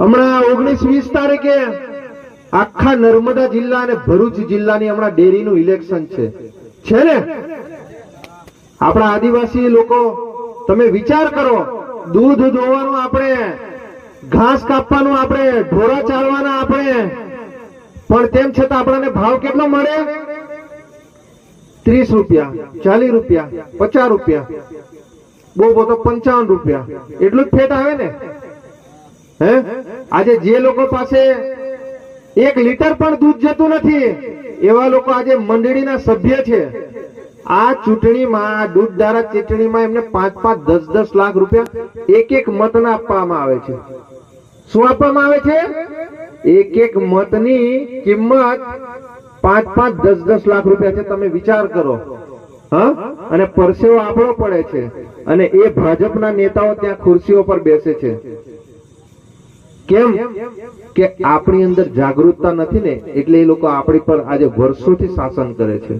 હમણાં ઓગણીસ વીસ તારીખે આખા નર્મદા જિલ્લા અને ભરૂચ જિલ્લાની હમણાં ડેરીનું ઇલેક્શન છે. છે ને? આપણા આદિવાસી લોકો, તમે વિચાર કરો, દૂધ દોવાનું આપણે, ઘાસ કાપવાનું આપણે ઢોરા ચાલવાના આપણે. પણ તેમ છતાં આપણને ભાવ કેટલો મળે? ત્રીસ રૂપિયા, ચાલીસ રૂપિયા, પચાસ રૂપિયા. બહુ બહુ તો પંચાવન રૂપિયા. એટલું જ ફેટ આવે ને? હે? આજે જે લોકો પાસે એક લીટર પણ દૂધ જતું નથી, એવા લોકો આજે મંડળીના સભ્ય છે. આ ચૂંટણીમાં આ દૂધધારા ચૂંટણીમાં એમને પાંચ પાંચ દસ દસ લાખ રૂપિયા એક એક મતના આપવામાં આવે છે. શું આપવામાં આવે છે? એક એક મતની કિંમત પાંચ પાંચ દસ દસ લાખ રૂપિયા છે. તમે વિચાર કરો. હા? અને પરસેવો આપણો પડે છે. અને એ ભાજપના નેતાઓ ત્યાં ખુરશીઓ પર બેસે છે. કેમ કે આપણી અંદર જાગૃતતા નથી ને, એટલે એ લોકો આપણી પર આજે વર્ષોથી શાસન કરે છે.